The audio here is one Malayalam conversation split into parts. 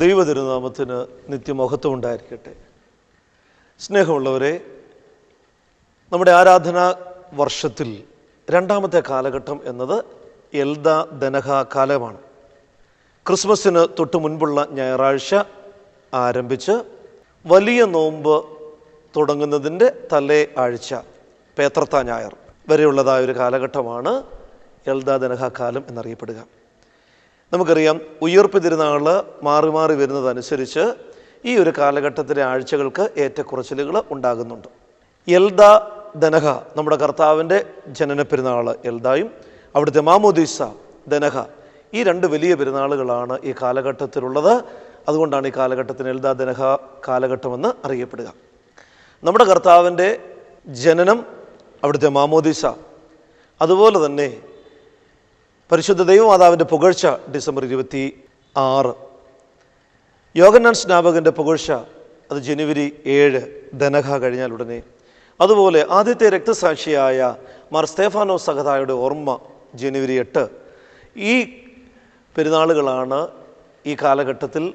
ദൈവതിരുനാമത്തിന് നിത്യമഹത്വം ഉണ്ടായിരിക്കട്ടെ സ്നേഹമുള്ളവരെ നമ്മുടെ ആരാധനാ വർഷത്തിൽ രണ്ടാമത്തെ കാലഘട്ടം എന്നത് എൽദ ദനഹ കാലമാണ്. ക്രിസ്മസിന് തൊട്ട് മുൻപുള്ള ഞായറാഴ്ച ആരംഭിച്ച് വലിയ നോമ്പ് തുടങ്ങുന്നതിന്റെ തലേ ആഴ്ച പേത്രത്ത ഞായർ വരെയുള്ളതായ ഒരു കാലഘട്ടമാണ് എൽദ ദനഹ കാലം എന്നറിയപ്പെടുക. നമുക്കറിയാം ഉയർപ്പ് തിരുനാൾ മാറി മാറി വരുന്നതനുസരിച്ച് ഈ ഒരു കാലഘട്ടത്തിലെ ആഴ്ചകൾക്ക് ഏറ്റക്കുറച്ചിലുകൾ ഉണ്ടാകുന്നുണ്ട്. എൽദ ദനഹ നമ്മുടെ കർത്താവിന്റെ ജനന പെരുന്നാൾ എൽദായും അവിടുത്തെ മാമോദീസ ദനഹ ഈ രണ്ട് വലിയ പെരുന്നാളുകളാണ് ഈ കാലഘട്ടത്തിലുള്ളത്. അതുകൊണ്ടാണ് ഈ കാലഘട്ടത്തിന് എൽദ ദനഹ കാലഘട്ടമെന്ന് അറിയപ്പെടുക. നമ്മുടെ കർത്താവിന്റെ ജനനം അവിടുത്തെ മാമോദീസ അതുപോലെ തന്നെ പരിശുദ്ധ ദൈവമാതാവിന്റെ പുകഴ്ച ഡിസംബർ ഇരുപത്തി ആറ് യോഗന്നാൻ സ്നാപകന്റെ പുകഴ്ച അത് ജനുവരി ഏഴ് ധനഹ കഴിഞ്ഞാൽ ഉടനെ. അതുപോലെ ആദ്യത്തെ രക്തസാക്ഷിയായ മാർ സ്തേഫാനോ സഹതായുടെ ഓർമ്മ ജനുവരി എട്ട്. ഈ പെരുന്നാളുകളാണ് ഈ കാലഘട്ടത്തിൽ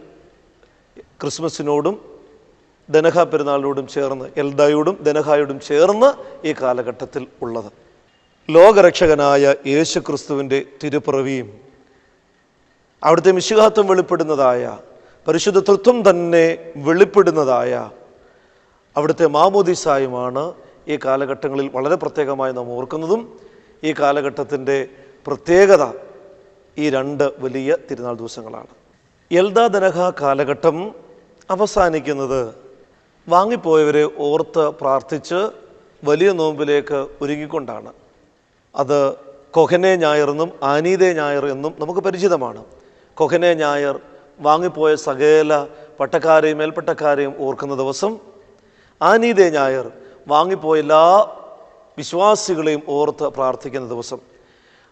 ക്രിസ്മസിനോടും ധനഹ പെരുന്നാളിനോടും ചേർന്ന് എൽദായോടും ധനഹായോടും ചേർന്ന് ഈ കാലഘട്ടത്തിൽ ഉള്ളത്. ലോകരക്ഷകനായ യേശു ക്രിസ്തുവിന്റെ തിരുപ്പിറവിയും അവിടുത്തെ മിശിഹാത്വം വെളിപ്പെടുന്നതായ പരിശുദ്ധ തൃത്വം തന്നെ വെളിപ്പെടുന്നതായ അവിടുത്തെ മാമോദിസായുമാണ് ഈ കാലഘട്ടങ്ങളിൽ വളരെ പ്രത്യേകമായി നാം ഓർക്കുന്നതും ഈ കാലഘട്ടത്തിന്റെ പ്രത്യേകത ഈ രണ്ട് വലിയ തിരുനാൾ ദിവസങ്ങളാണ്. എൽദാ ദനഹ കാലഘട്ടം അവസാനിക്കുന്നത് വാങ്ങിപ്പോയവരെ ഓർത്ത് പ്രാർത്ഥിച്ച് വലിയ നോമ്പിലേക്ക് ഒരുങ്ങിക്കൊണ്ടാണ്. അത് കൊഹനെ ഞായർ എന്നും ആനീതേ ഞായർ എന്നും നമുക്ക് പരിചിതമാണ്. കൊഹനെ ഞായർ വാങ്ങിപ്പോയ സകല പട്ടക്കാരെയും മേൽപ്പട്ടക്കാരെയും ഓർക്കുന്ന ദിവസം ആനീതേ ഞായർ വാങ്ങിപ്പോയ എല്ലാ വിശ്വാസികളെയും ഓർത്ത് പ്രാർത്ഥിക്കുന്ന ദിവസം.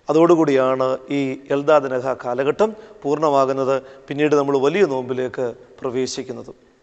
അതോടുകൂടിയാണ് ഈ എൽദാദനഹ കാലഘട്ടം പൂർണമാകുന്നത്. പിന്നീട് നമ്മൾ വലിയ നോമ്പിലേക്ക് പ്രവേശിക്കുന്നത്.